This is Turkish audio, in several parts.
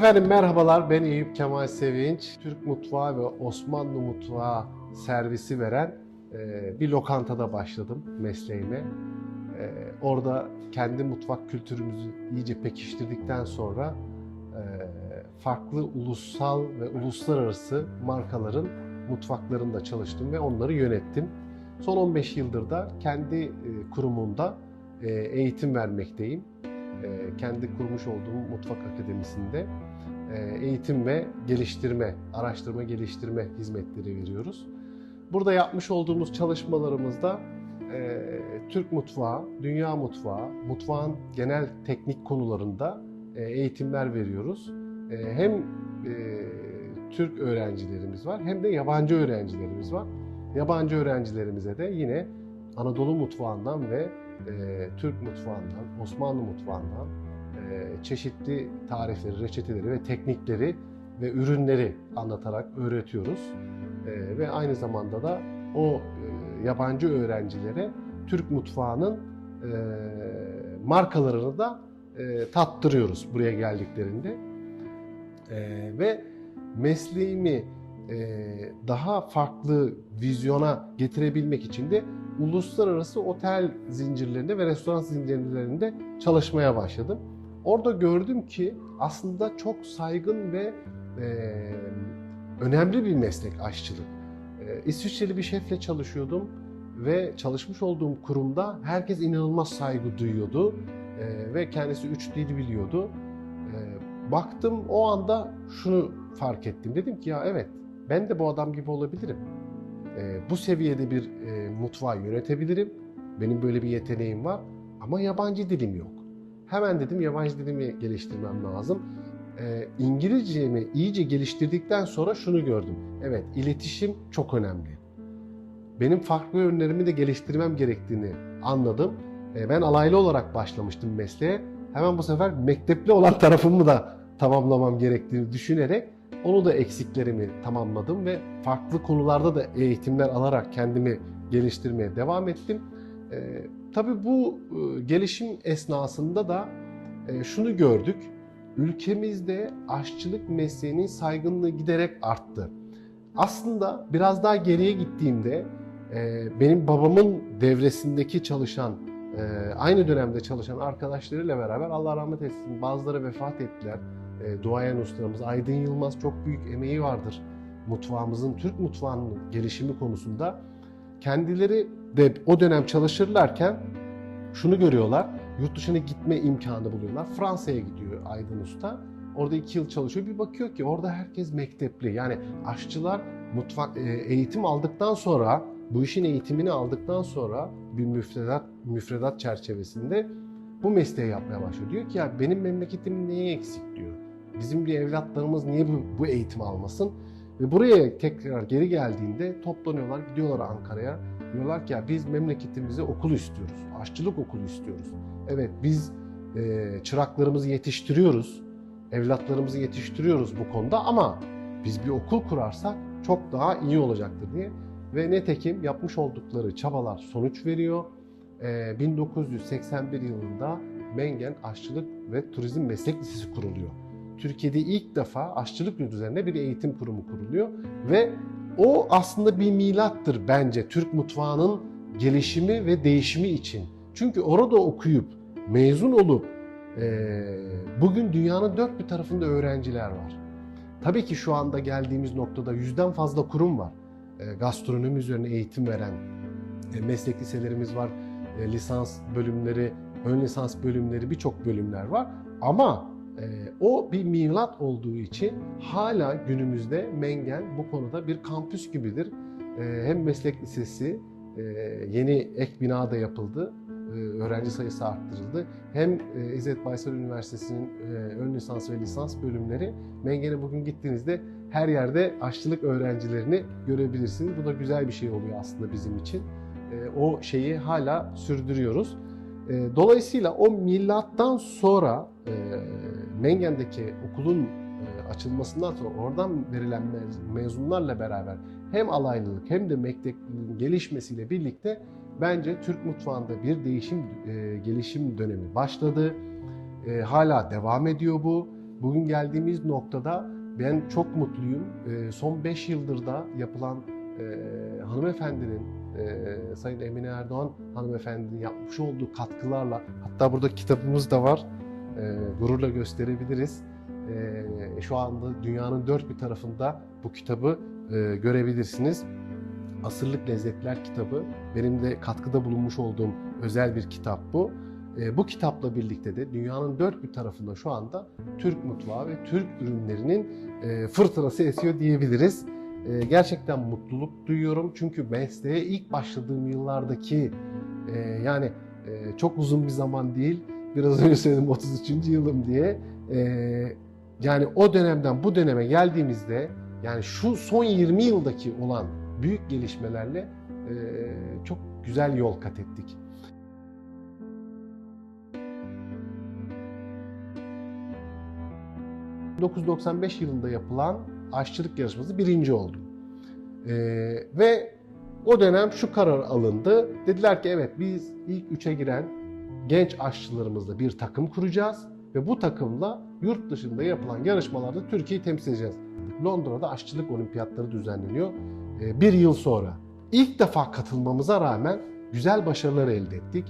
Efendim merhabalar ben Eyüp Kemal Sevinç. Türk mutfağı ve Osmanlı mutfağı servisi veren e, bir lokantada başladım mesleğime. E, orada kendi mutfak kültürümüzü iyice pekiştirdikten sonra e, farklı ulusal ve uluslararası markaların mutfaklarında çalıştım ve onları yönettim. Son 15 yıldır da kendi kurumumda eğitim vermekteyim. Kendi kurmuş olduğum mutfak akademisinde eğitim ve geliştirme, araştırma geliştirme hizmetleri veriyoruz. Burada yapmış olduğumuz çalışmalarımızda e, Türk mutfağı, dünya mutfağı, mutfağın genel teknik konularında e, eğitimler veriyoruz. E, hem e, Türk öğrencilerimiz var hem de yabancı öğrencilerimiz var. Yabancı öğrencilerimize de yine Anadolu mutfağından ve e, Türk mutfağından, Osmanlı mutfağından e, çeşitli tarifleri, reçeteleri ve teknikleri ve ürünleri anlatarak öğretiyoruz. E, ve aynı zamanda da o e, yabancı öğrencilere Türk mutfağının e, markalarını da e, tattırıyoruz buraya geldiklerinde. E, ve mesleğimi e, daha farklı vizyona getirebilmek için de uluslararası otel zincirlerinde ve restoran zincirlerinde çalışmaya başladım. Orada gördüm ki aslında çok saygın ve e, önemli bir meslek aşçılık. E, İsviçreli bir şefle çalışıyordum ve çalışmış olduğum kurumda herkes inanılmaz saygı duyuyordu e, ve kendisi üç dil biliyordu. E, baktım o anda şunu fark ettim. Dedim ki ya evet ben de bu adam gibi olabilirim. E, bu seviyede bir e, mutfağı yönetebilirim. Benim böyle bir yeteneğim var ama yabancı dilim yok. Hemen dedim yabancı dilimi geliştirmem lazım. E, İngilizcemi iyice geliştirdikten sonra şunu gördüm. Evet iletişim çok önemli. Benim farklı yönlerimi de geliştirmem gerektiğini anladım. E, ben alaylı olarak başlamıştım mesleğe. Hemen bu sefer mektepli olan tarafımı da tamamlamam gerektiğini düşünerek onu da eksiklerimi tamamladım ve farklı konularda da eğitimler alarak kendimi geliştirmeye devam ettim. Ee, tabii bu e, gelişim esnasında da e, şunu gördük. Ülkemizde aşçılık mesleğinin saygınlığı giderek arttı. Aslında biraz daha geriye gittiğimde e, benim babamın devresindeki çalışan, aynı dönemde çalışan arkadaşlarıyla beraber Allah rahmet etsin bazıları vefat ettiler duayen ustamız Aydın Yılmaz çok büyük emeği vardır mutfağımızın, Türk mutfağının gelişimi konusunda. Kendileri de o dönem çalışırlarken şunu görüyorlar, yurt dışına gitme imkanı buluyorlar. Fransa'ya gidiyor Aydın Usta. Orada iki yıl çalışıyor. Bir bakıyor ki orada herkes mektepli. Yani aşçılar mutfak e, eğitim aldıktan sonra, bu işin eğitimini aldıktan sonra bir müfredat müfredat çerçevesinde bu mesleği yapmaya başlıyor. Diyor ki ya benim memleketimin neyi eksik diyor. Bizim bir evlatlarımız niye bu, bu eğitimi almasın? Ve buraya tekrar geri geldiğinde toplanıyorlar, gidiyorlar Ankara'ya. Diyorlar ki ya biz memleketimize okul istiyoruz, aşçılık okulu istiyoruz. Evet biz e, çıraklarımızı yetiştiriyoruz, evlatlarımızı yetiştiriyoruz bu konuda ama biz bir okul kurarsak çok daha iyi olacaktır diye. Ve netekim yapmış oldukları çabalar sonuç veriyor. E, 1981 yılında Mengen Aşçılık ve Turizm Meslek Lisesi kuruluyor. Türkiye'de ilk defa aşçılık üzerine bir eğitim kurumu kuruluyor ve o aslında bir milattır bence Türk mutfağının gelişimi ve değişimi için. Çünkü orada okuyup mezun olup bugün dünyanın dört bir tarafında öğrenciler var. Tabii ki şu anda geldiğimiz noktada yüzden fazla kurum var. Gastronomi üzerine eğitim veren meslek liselerimiz var, lisans bölümleri, ön lisans bölümleri birçok bölümler var. Ama o bir milat olduğu için hala günümüzde Mengen bu konuda bir kampüs gibidir. E, hem meslek lisesi, e, yeni ek bina da yapıldı, e, öğrenci sayısı arttırıldı. Hem e, İzzet Baysal Üniversitesi'nin ön lisans ve lisans bölümleri Mengen'e bugün gittiğinizde her yerde aşçılık öğrencilerini görebilirsiniz. Bu da güzel bir şey oluyor aslında bizim için. O şeyi hala sürdürüyoruz. E, Dolayısıyla o milattan sonra e, Mengen'deki okulun e, açılmasından sonra oradan verilen mez- mezunlarla beraber hem alaylılık hem de mektepliliğin gelişmesiyle birlikte bence Türk mutfağında bir değişim, e, gelişim dönemi başladı. Hala devam ediyor bu. bugün geldiğimiz noktada ben çok mutluyum. Ee, son 5 yıldır da yapılan hanımefendinin, e, Sayın Emine Erdoğan hanımefendinin yapmış olduğu katkılarla, hatta burada kitabımız da var, e, gururla gösterebiliriz. E, şu anda dünyanın dört bir tarafında bu kitabı e, görebilirsiniz. Asırlık Lezzetler kitabı. Benim de katkıda bulunmuş olduğum özel bir kitap bu. E, bu kitapla birlikte de dünyanın dört bir tarafında şu anda Türk mutfağı ve Türk ürünlerinin e, fırtınası esiyor diyebiliriz. E, gerçekten mutluluk duyuyorum çünkü mesleğe ilk başladığım yıllardaki e, yani e, çok uzun bir zaman değil, biraz önce söyledim 33. yılım diye. E, yani o dönemden bu döneme geldiğimizde yani şu son 20 yıldaki olan büyük gelişmelerle e, çok güzel yol kat ettik. ...1995 yılında yapılan aşçılık yarışması birinci oldum. Ee, ve o dönem şu karar alındı. Dediler ki evet biz ilk üçe giren genç aşçılarımızla bir takım kuracağız ve bu takımla yurt dışında yapılan yarışmalarda Türkiye'yi temsil edeceğiz. Londra'da aşçılık olimpiyatları düzenleniyor ee, bir yıl sonra. İlk defa katılmamıza rağmen güzel başarılar elde ettik.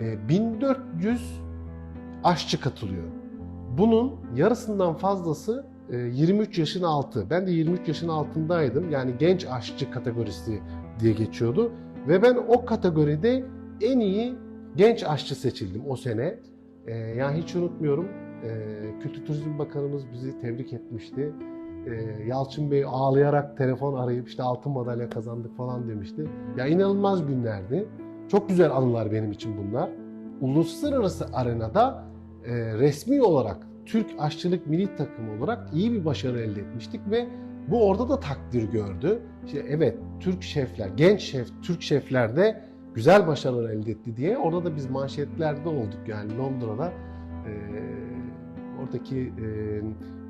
Ee, 1400 aşçı katılıyor. Bunun yarısından fazlası e, 23 yaşın altı. Ben de 23 yaşın altındaydım. Yani genç aşçı kategorisi diye geçiyordu. Ve ben o kategoride en iyi genç aşçı seçildim o sene. Ee, yani hiç unutmuyorum. Ee, Kültür Turizm Bakanımız bizi tebrik etmişti. Ee, Yalçın Bey ağlayarak telefon arayıp işte altın madalya kazandık falan demişti. Ya inanılmaz günlerdi. Çok güzel anılar benim için bunlar. Uluslararası arenada e, resmi olarak Türk aşçılık milli takımı olarak iyi bir başarı elde etmiştik ve bu orada da takdir gördü. İşte evet Türk şefler, genç şef, Türk şefler de güzel başarılar elde etti diye orada da biz manşetlerde olduk yani Londra'da e, oradaki e,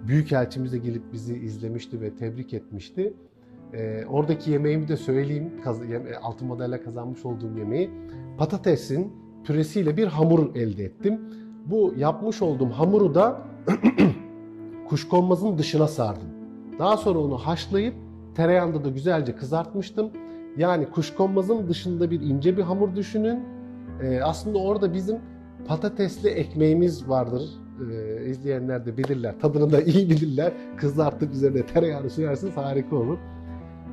büyükelçimiz de gelip bizi izlemişti ve tebrik etmişti. E, oradaki yemeğimi de söyleyeyim, kaz- yeme- altın madalya kazanmış olduğum yemeği patatesin püresiyle bir hamur elde ettim. Bu yapmış olduğum hamuru da kuşkonmazın dışına sardım. Daha sonra onu haşlayıp tereyağında da güzelce kızartmıştım. Yani kuşkonmazın dışında bir ince bir hamur düşünün. Ee, aslında orada bizim patatesli ekmeğimiz vardır. Ee, izleyenler de bilirler. Tadını da iyi bilirler. Kızartıp üzerine tereyağını sürersiniz harika olur.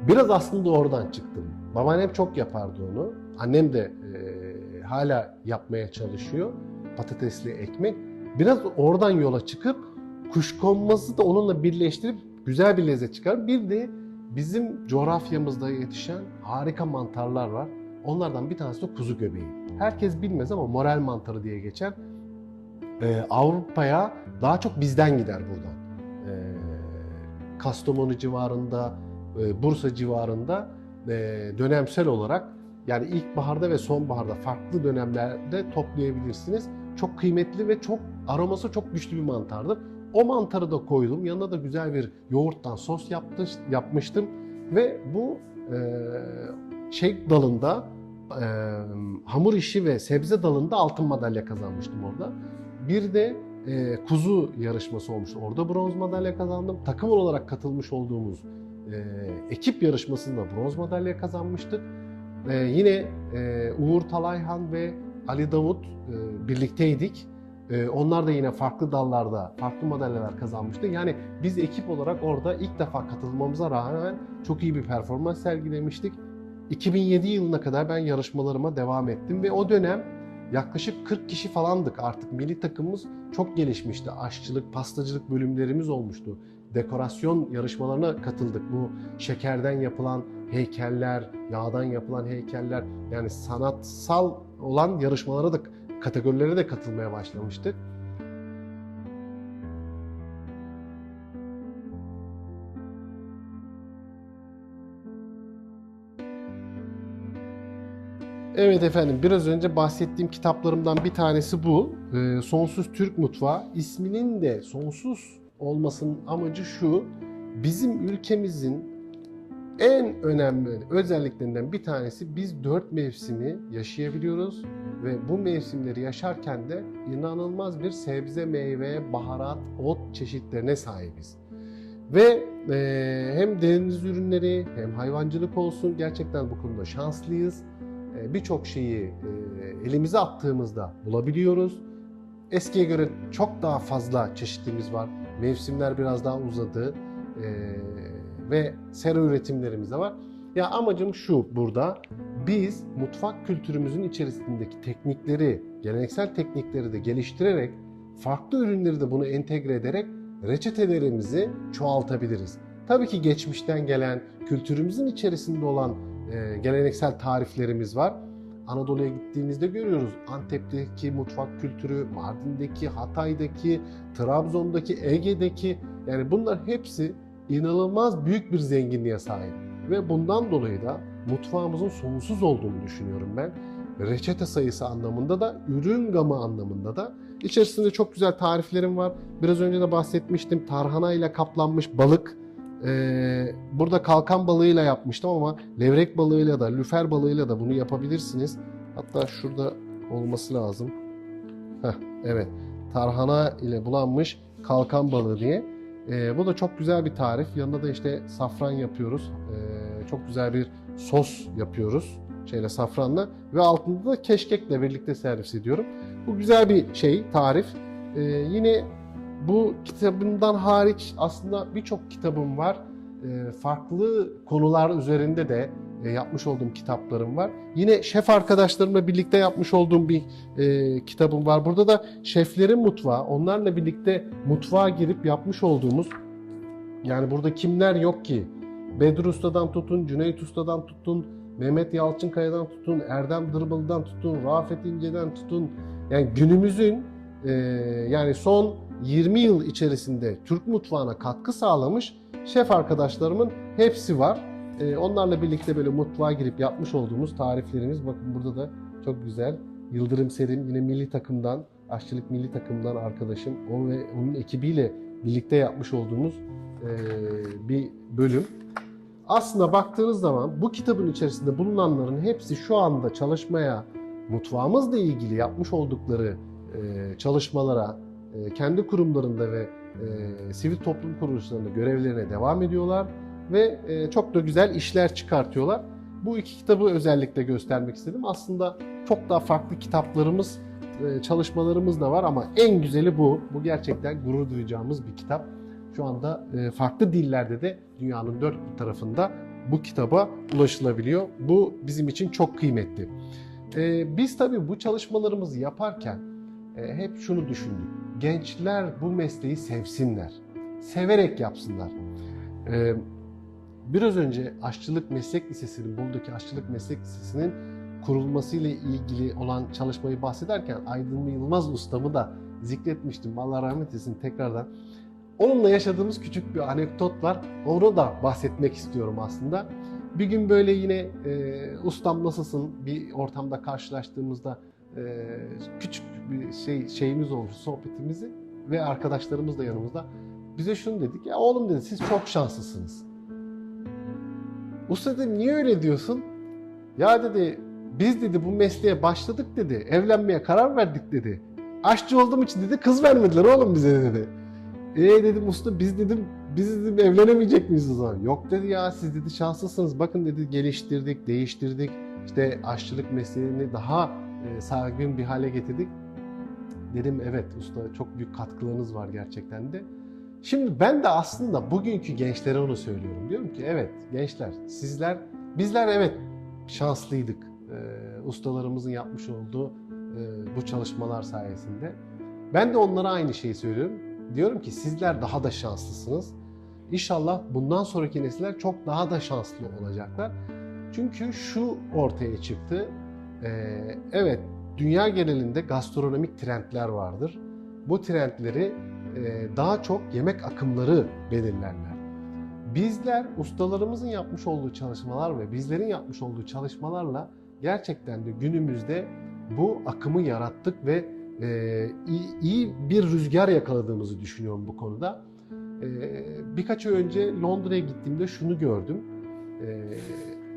Biraz aslında oradan çıktım. Babaannem çok yapardı onu. Annem de e, hala yapmaya çalışıyor. Patatesli ekmek. Biraz oradan yola çıkıp kuşkonmazı da onunla birleştirip güzel bir lezzet çıkar. Bir de bizim coğrafyamızda yetişen harika mantarlar var. Onlardan bir tanesi de kuzu göbeği. Herkes bilmez ama moral mantarı diye geçer. Ee, Avrupa'ya daha çok bizden gider buradan. Ee, Kastamonu civarında, e, Bursa civarında e, dönemsel olarak yani ilkbaharda ve sonbaharda farklı dönemlerde toplayabilirsiniz. Çok kıymetli ve çok aroması çok güçlü bir mantardır. O mantarı da koydum. Yanına da güzel bir yoğurttan sos yaptı, yapmıştım. Ve bu e, şey dalında e, hamur işi ve sebze dalında altın madalya kazanmıştım orada. Bir de e, kuzu yarışması olmuştu. Orada bronz madalya kazandım. Takım olarak katılmış olduğumuz e, ekip yarışmasında bronz madalya kazanmıştık. E, yine e, Uğur Talayhan ve Ali Davut e, birlikteydik. Ee, Onlar da yine farklı dallarda farklı madalyalar kazanmıştı. Yani biz ekip olarak orada ilk defa katılmamıza rağmen çok iyi bir performans sergilemiştik. 2007 yılına kadar ben yarışmalarıma devam ettim ve o dönem yaklaşık 40 kişi falandık artık. Milli takımımız çok gelişmişti. Aşçılık, pastacılık bölümlerimiz olmuştu. Dekorasyon yarışmalarına katıldık. Bu şekerden yapılan heykeller, yağdan yapılan heykeller yani sanatsal olan yarışmalara da kategorilere de katılmaya başlamıştık. Evet efendim biraz önce bahsettiğim kitaplarımdan bir tanesi bu. Ee, Sonsuz Türk Mutfağı. İsminin de sonsuz olmasının amacı şu. Bizim ülkemizin en önemli özelliklerinden bir tanesi biz dört mevsimi yaşayabiliyoruz ve bu mevsimleri yaşarken de inanılmaz bir sebze, meyve, baharat, ot çeşitlerine sahibiz. Ve e, hem deniz ürünleri hem hayvancılık olsun gerçekten bu konuda şanslıyız. E, Birçok şeyi e, elimize attığımızda bulabiliyoruz. Eskiye göre çok daha fazla çeşitimiz var. Mevsimler biraz daha uzadı e, ve sera üretimlerimiz de var. Ya amacım şu burada. Biz mutfak kültürümüzün içerisindeki teknikleri, geleneksel teknikleri de geliştirerek farklı ürünleri de bunu entegre ederek reçetelerimizi çoğaltabiliriz. Tabii ki geçmişten gelen, kültürümüzün içerisinde olan e, geleneksel tariflerimiz var. Anadolu'ya gittiğimizde görüyoruz. Antep'teki mutfak kültürü, Mardin'deki, Hatay'daki, Trabzon'daki, Ege'deki yani bunlar hepsi inanılmaz büyük bir zenginliğe sahip. Ve bundan dolayı da mutfağımızın sonsuz olduğunu düşünüyorum ben. Reçete sayısı anlamında da, ürün gamı anlamında da. İçerisinde çok güzel tariflerim var. Biraz önce de bahsetmiştim. Tarhana ile kaplanmış balık. Ee, burada kalkan balığıyla yapmıştım ama levrek balığıyla da, lüfer balığıyla da bunu yapabilirsiniz. Hatta şurada olması lazım. Heh, evet. Tarhana ile bulanmış kalkan balığı diye. Ee, bu da çok güzel bir tarif. Yanında da işte safran yapıyoruz. Ee, çok güzel bir sos yapıyoruz şeyle safranla ve altında da keşkekle birlikte servis ediyorum. Bu güzel bir şey, tarif. Ee, yine bu kitabımdan hariç aslında birçok kitabım var. Ee, farklı konular üzerinde de e, yapmış olduğum kitaplarım var. Yine şef arkadaşlarımla birlikte yapmış olduğum bir e, kitabım var. Burada da şeflerin mutfağı, onlarla birlikte mutfağa girip yapmış olduğumuz yani burada kimler yok ki? Bedir Usta'dan tutun, Cüneyt Usta'dan tutun, Mehmet Yalçınkaya'dan tutun, Erdem Dırbıl'dan tutun, Rafet İnce'den tutun. Yani günümüzün e, yani son 20 yıl içerisinde Türk mutfağına katkı sağlamış şef arkadaşlarımın hepsi var. E, onlarla birlikte böyle mutfağa girip yapmış olduğumuz tariflerimiz bakın burada da çok güzel. Yıldırım Serin yine milli takımdan, aşçılık milli takımdan arkadaşım. O ve onun ekibiyle birlikte yapmış olduğumuz e, bir bölüm. Aslında baktığınız zaman bu kitabın içerisinde bulunanların hepsi şu anda çalışmaya, mutfağımızla ilgili yapmış oldukları e, çalışmalara, e, kendi kurumlarında ve e, sivil toplum kuruluşlarında görevlerine devam ediyorlar ve e, çok da güzel işler çıkartıyorlar. Bu iki kitabı özellikle göstermek istedim. Aslında çok daha farklı kitaplarımız, e, çalışmalarımız da var ama en güzeli bu. Bu gerçekten gurur duyacağımız bir kitap. Şu anda e, farklı dillerde de dünyanın dört bir tarafında bu kitaba ulaşılabiliyor. Bu bizim için çok kıymetli. E, biz tabii bu çalışmalarımızı yaparken e, hep şunu düşündük. Gençler bu mesleği sevsinler. Severek yapsınlar. E, biraz önce Aşçılık Meslek Lisesi'nin, buradaki Aşçılık Meslek Lisesi'nin kurulmasıyla ilgili olan çalışmayı bahsederken Aydın Yılmaz ustamı da zikretmiştim. Allah rahmet eylesin tekrardan. Onunla yaşadığımız küçük bir anekdot var. Onu da bahsetmek istiyorum aslında. Bir gün böyle yine e, ustam nasılsın bir ortamda karşılaştığımızda e, küçük bir şey şeyimiz olmuş sohbetimizi ve arkadaşlarımız da yanımızda. Bize şunu dedik ya oğlum dedi siz çok şanslısınız. Usta dedim niye öyle diyorsun? Ya dedi biz dedi bu mesleğe başladık dedi. Evlenmeye karar verdik dedi. Aşçı olduğum için dedi kız vermediler oğlum bize dedi. E dedim usta biz dedim biz dedim evlenemeyecek miyiz o zaman? Yok dedi ya siz dedi şanslısınız. Bakın dedi geliştirdik, değiştirdik. İşte aşçılık mesleğini daha e, saygın bir hale getirdik. Dedim evet usta çok büyük katkılarınız var gerçekten de. Şimdi ben de aslında bugünkü gençlere onu söylüyorum. Diyorum ki evet gençler sizler bizler evet şanslıydık. E, ustalarımızın yapmış olduğu e, bu çalışmalar sayesinde. Ben de onlara aynı şeyi söylüyorum. Diyorum ki sizler daha da şanslısınız. İnşallah bundan sonraki nesiller çok daha da şanslı olacaklar. Çünkü şu ortaya çıktı. Ee, evet, dünya genelinde gastronomik trendler vardır. Bu trendleri daha çok yemek akımları belirlerler. Bizler ustalarımızın yapmış olduğu çalışmalar ve bizlerin yapmış olduğu çalışmalarla gerçekten de günümüzde bu akımı yarattık ve e, iyi, bir rüzgar yakaladığımızı düşünüyorum bu konuda. E, birkaç ay önce Londra'ya gittiğimde şunu gördüm.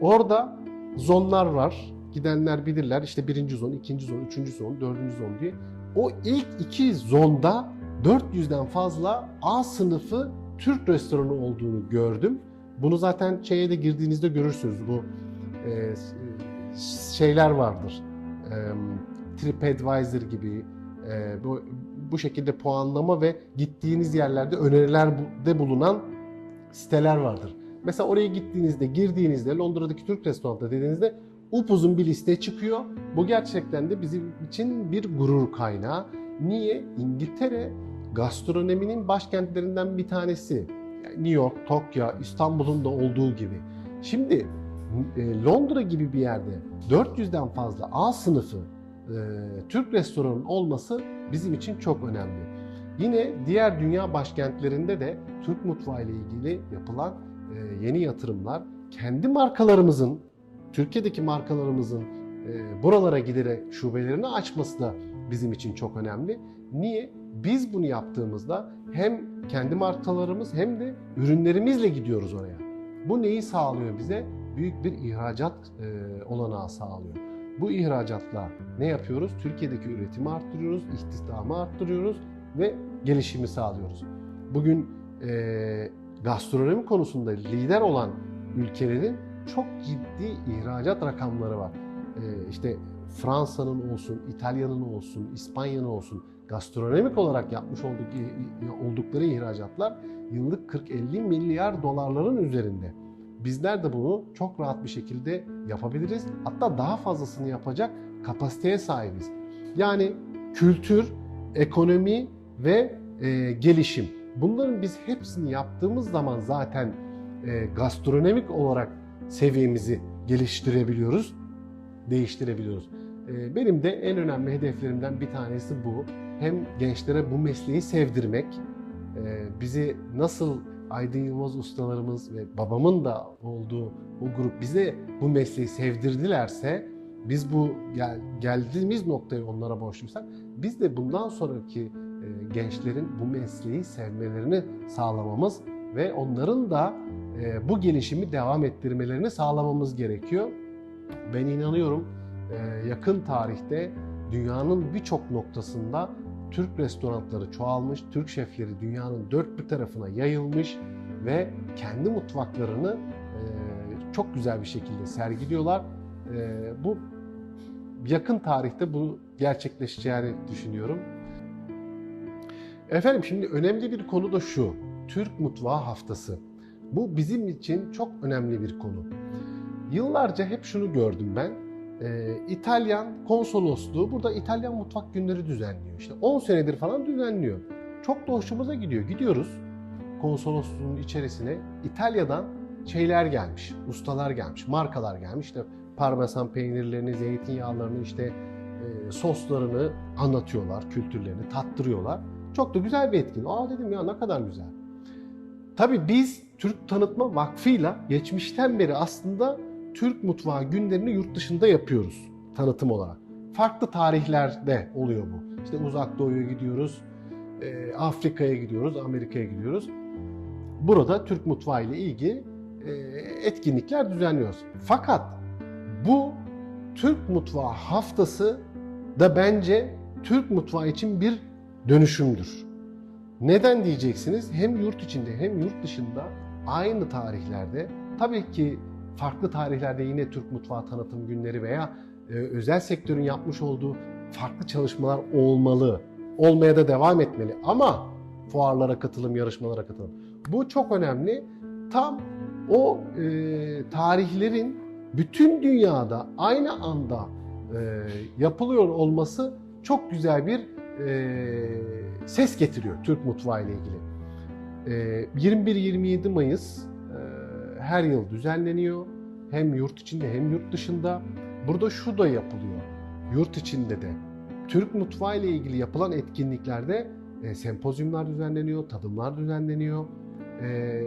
Orada zonlar var. Gidenler bilirler. İşte birinci zon, ikinci zon, üçüncü zon, dördüncü zon diye. O ilk iki zonda 400'den fazla A sınıfı Türk restoranı olduğunu gördüm. Bunu zaten şeye de girdiğinizde görürsünüz. Bu e, şeyler vardır. E, TripAdvisor gibi e, bu, bu şekilde puanlama ve gittiğiniz yerlerde önerilerde bulunan siteler vardır. Mesela oraya gittiğinizde, girdiğinizde Londra'daki Türk restoranında dediğinizde upuzun bir liste çıkıyor. Bu gerçekten de bizim için bir gurur kaynağı. Niye? İngiltere gastronominin başkentlerinden bir tanesi. New York, Tokyo, İstanbul'un da olduğu gibi. Şimdi e, Londra gibi bir yerde 400'den fazla A sınıfı e, Türk restoranının olması bizim için çok önemli. Yine diğer dünya başkentlerinde de Türk mutfağı ile ilgili yapılan e, yeni yatırımlar kendi markalarımızın, Türkiye'deki markalarımızın buralara giderek şubelerini açması da bizim için çok önemli. Niye? Biz bunu yaptığımızda hem kendi markalarımız hem de ürünlerimizle gidiyoruz oraya. Bu neyi sağlıyor bize? Büyük bir ihracat e, olanağı sağlıyor. Bu ihracatla ne yapıyoruz? Türkiye'deki üretimi arttırıyoruz, istihdamı arttırıyoruz ve gelişimi sağlıyoruz. Bugün e, gastronomi konusunda lider olan ülkelerin çok ciddi ihracat rakamları var. E, işte Fransa'nın olsun, İtalya'nın olsun, İspanya'nın olsun gastronomik olarak yapmış olduk, oldukları ihracatlar yıllık 40-50 milyar dolarların üzerinde. Bizler de bunu çok rahat bir şekilde yapabiliriz. Hatta daha fazlasını yapacak kapasiteye sahibiz. Yani kültür, ekonomi ve e, gelişim. Bunların biz hepsini yaptığımız zaman zaten e, gastronomik olarak seviyemizi geliştirebiliyoruz, değiştirebiliyoruz. E, benim de en önemli hedeflerimden bir tanesi bu. Hem gençlere bu mesleği sevdirmek, e, bizi nasıl Aydın Yılmaz ustalarımız ve babamın da olduğu o grup bize bu mesleği sevdirdilerse biz bu gel, geldiğimiz noktayı onlara borçluysak biz de bundan sonraki e, gençlerin bu mesleği sevmelerini sağlamamız ve onların da e, bu gelişimi devam ettirmelerini sağlamamız gerekiyor. Ben inanıyorum e, yakın tarihte dünyanın birçok noktasında Türk restoranları çoğalmış, Türk şefleri dünyanın dört bir tarafına yayılmış ve kendi mutfaklarını e, çok güzel bir şekilde sergiliyorlar. E, bu yakın tarihte bu gerçekleşeceğini düşünüyorum. Efendim şimdi önemli bir konu da şu. Türk Mutfağı Haftası. Bu bizim için çok önemli bir konu. Yıllarca hep şunu gördüm ben. Ee, İtalyan konsolosluğu burada İtalyan mutfak günleri düzenliyor. İşte 10 senedir falan düzenliyor. Çok da hoşumuza gidiyor. Gidiyoruz konsolosluğun içerisine İtalya'dan şeyler gelmiş, ustalar gelmiş, markalar gelmiş. İşte parmesan peynirlerini, zeytinyağlarını, işte e, soslarını anlatıyorlar, kültürlerini tattırıyorlar. Çok da güzel bir etkinlik. Aa dedim ya ne kadar güzel. Tabii biz Türk Tanıtma Vakfı'yla geçmişten beri aslında Türk mutfağı günlerini yurt dışında yapıyoruz tanıtım olarak. Farklı tarihlerde oluyor bu. İşte Uzak Doğu'ya gidiyoruz, e, Afrika'ya gidiyoruz, Amerika'ya gidiyoruz. Burada Türk mutfağı ile ilgili e, etkinlikler düzenliyoruz. Fakat bu Türk Mutfağı Haftası da bence Türk mutfağı için bir dönüşümdür. Neden diyeceksiniz? Hem yurt içinde hem yurt dışında aynı tarihlerde tabii ki farklı tarihlerde yine Türk mutfağı tanıtım günleri veya e, özel sektörün yapmış olduğu farklı çalışmalar olmalı. Olmaya da devam etmeli ama fuarlara katılım, yarışmalara katılım. Bu çok önemli. Tam o e, tarihlerin bütün dünyada aynı anda e, yapılıyor olması çok güzel bir e, ses getiriyor Türk mutfağı ile ilgili. E, 21-27 Mayıs her yıl düzenleniyor. Hem yurt içinde hem yurt dışında. Burada şu da yapılıyor. Yurt içinde de. Türk mutfağı ile ilgili yapılan etkinliklerde e, sempozyumlar düzenleniyor, tadımlar düzenleniyor. E,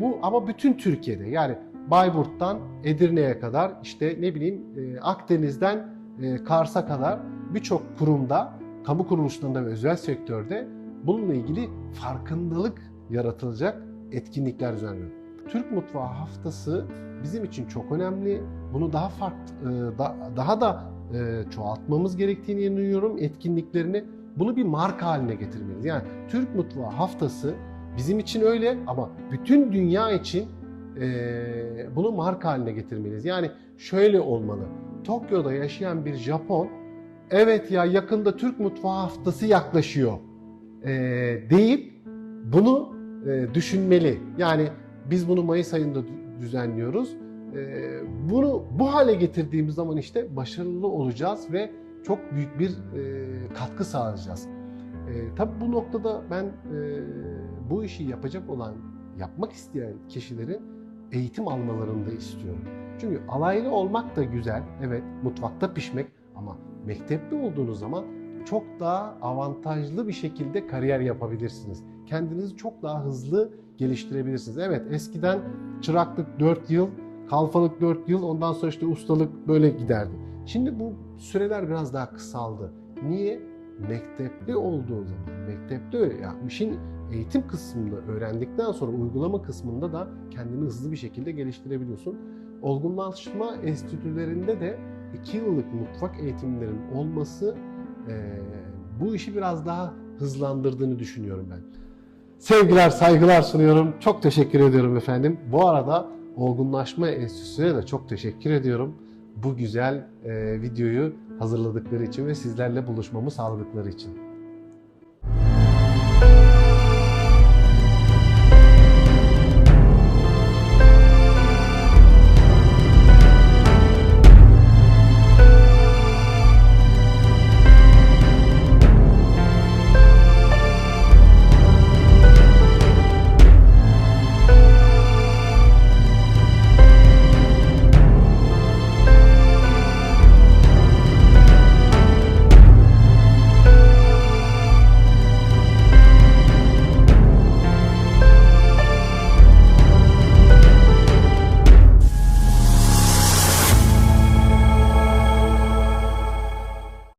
bu ama bütün Türkiye'de yani Bayburt'tan Edirne'ye kadar işte ne bileyim e, Akdeniz'den e, Kars'a kadar birçok kurumda, kamu kuruluşlarında ve özel sektörde bununla ilgili farkındalık yaratılacak etkinlikler düzenliyor. Türk Mutfağı Haftası bizim için çok önemli. Bunu daha farklı, e, da- daha da e, çoğaltmamız gerektiğini inanıyorum etkinliklerini. Bunu bir marka haline getirmeliyiz. Yani Türk Mutfağı Haftası bizim için öyle ama bütün dünya için e, bunu marka haline getirmeliyiz. Yani şöyle olmalı. Tokyo'da yaşayan bir Japon, evet ya yakında Türk Mutfağı Haftası yaklaşıyor deyip bunu düşünmeli. Yani biz bunu Mayıs ayında dü- düzenliyoruz. E, bunu bu hale getirdiğimiz zaman işte başarılı olacağız ve çok büyük bir e, katkı sağlayacağız. E, tabii bu noktada ben e, bu işi yapacak olan, yapmak isteyen kişilerin eğitim almalarını da istiyorum. Çünkü alaylı olmak da güzel, evet mutfakta pişmek ama mektepli olduğunuz zaman çok daha avantajlı bir şekilde kariyer yapabilirsiniz. Kendinizi çok daha hızlı geliştirebilirsiniz. Evet eskiden çıraklık 4 yıl, kalfalık 4 yıl, ondan sonra işte ustalık böyle giderdi. Şimdi bu süreler biraz daha kısaldı. Niye? Mektepli olduğu zaman, mektepte öyle. Yani işin eğitim kısmında öğrendikten sonra uygulama kısmında da kendini hızlı bir şekilde geliştirebiliyorsun. Olgunlaşma enstitülerinde de 2 yıllık mutfak eğitimlerinin olması bu işi biraz daha hızlandırdığını düşünüyorum ben. Sevgiler, saygılar sunuyorum. Çok teşekkür ediyorum efendim. Bu arada Olgunlaşma Enstitüsü'ne de çok teşekkür ediyorum. Bu güzel eee, videoyu hazırladıkları için ve sizlerle buluşmamı sağladıkları için.